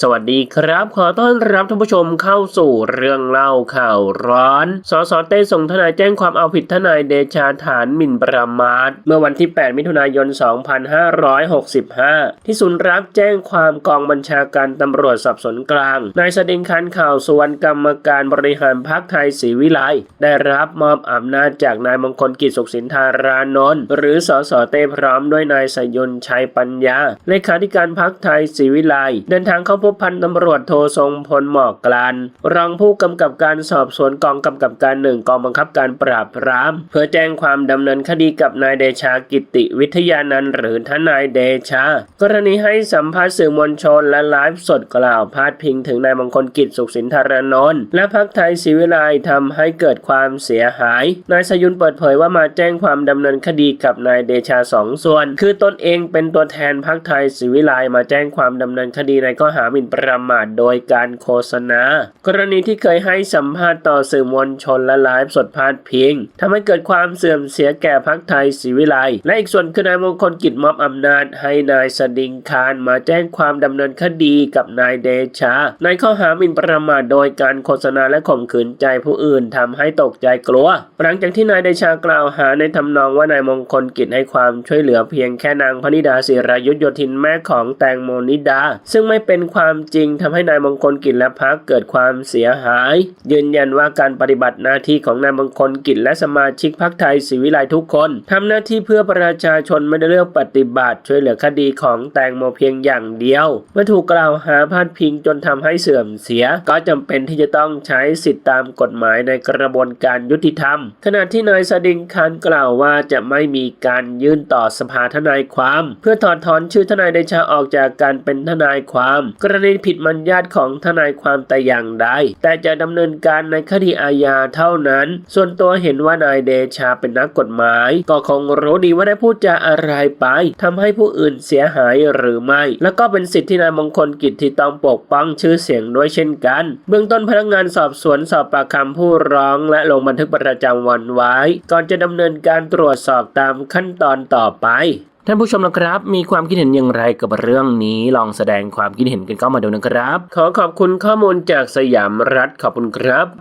สวัสดีครับ ขอต้อนรับท่านผู้ชมเข้าสู่เรื่องเล่าข่าวร้อน สสเต้ส่งทนายแจ้งความเอาผิดทนายเดชาฐานหมิ่นประมาท เมื่อวันที่ 8 มิถุนายน 2565 ที่ศูนย์รับแจ้งความกองบัญชาการตำรวจสอบสวนกลาง นายสดิงคันข่าวสุวรรณกรรมการบริหารพักไทยศรีวิไลได้รับมอบอำนาจจากนายมงคลกิจสุขสินธารานนท์หรือสสเต้พร้อมด้วยนายสยนต์ชัยปัญญาเลขาธิการพักไทยศรีวิไลเดินทางเข้าพบพันตำรวจโททรงพลหมอกกลานรองผู้กำกับการสอบสวนกองกำกับการหนึ่งกองบังคับการปราบปราม เพื่อแจ้งความดำเนินคดีกับนายเดชากิติวิทยานันท์หรือทนายเดชา กรณีให้สัมภาษณ์สื่อมวลชนและไลฟ์สดกล่าวพาดพิงถึงนายมงคลกิจสุขสินธารนนท์และพักไทยศรีวิไลทำให้เกิดความเสียหาย นายสยุนเปิดเผยว่ามาแจ้งความดำเนินคดีกับนายเดชาสองส่วน คือตนเองเป็นตัวแทนพักไทยศรีวิไลมาแจ้งความดำเนินคดีในข้อหาหมิ่นประมาทโดยการโฆษณา กรณีที่เคยให้สัมภาษณ์ต่อสื่อมวลชนและไลฟ์สดพาดพิงทำให้เกิดความเสื่อมเสียแก่พักไทยศรีวิไลและอีกส่วนคือนายมงคลกิจมอบอำนาจ ให้นายสดิงคารมาแจ้งความดำเนินคดีกับนายเดชา ในข้อหาหมิ่นประมาทโดยการโฆษณาและข่มขืนใจผู้อื่นทำให้ตกใจกลัว หลังจากที่นายเดชากล่าวหาในทำนองว่านายมงคลกิจให้ความช่วยเหลือเพียงแค่นางพนิดาศิรายุทธโยธินแม่ของแตงโมนิดา ซึ่งไม่เป็นความความจริงทำให้นายมงคลกิจและพรรคเกิดความเสียหาย ยืนยันว่าการปฏิบัติหน้าที่ของนายมงคลกิจและสมาชิกพรรคไทยศรีวิไลทุกคนทำหน้าที่เพื่อประชาชนไม่ได้เลือกปฏิบัติ ช่วยเหลือคดีของแตงโมเพียงอย่างเดียว เมื่อถูกกล่าวหาพาดพิงจนทำให้เสื่อมเสีย ก็จำเป็นที่จะต้องใช้สิทธิตามกฎหมายในกระบวนการยุติธรรม ขณะที่นายสดิงคานกล่าวว่าจะไม่มีการยื่นต่อสภาทนายความ เพื่อถอดถอนชื่อทนายเดชาออกจากการเป็นทนายความกรณีผิดมัญญาติของทนายความแต่อย่างใด แต่จะดำเนินการในคดีอาญาเท่านั้น ส่วนตัวเห็นว่านายเดชาเป็นนักกฎหมาย ก็คงรู้ดีว่าได้พูดจาอะไรไปทำให้ผู้อื่นเสียหายหรือไม่ แล้วก็เป็นสิทธิที่นายมงคลกิจที่ต้องปกป้องชื่อเสียงด้วยเช่นกัน เบื้องต้นพนักงานสอบสวนสอบปากคำผู้ร้องและลงบันทึกประจำวันไว้ ก่อนจะดำเนินการตรวจสอบตามขั้นตอนต่อไป ท่านผู้ชมนะครับ มีความคิดเห็นอย่างไรกับเรื่องนี้ ลองแสดงความคิดเห็นกันเข้ามาดูนะครับ ขอขอบคุณข้อมูลจากสยามรัฐขอบคุณครับ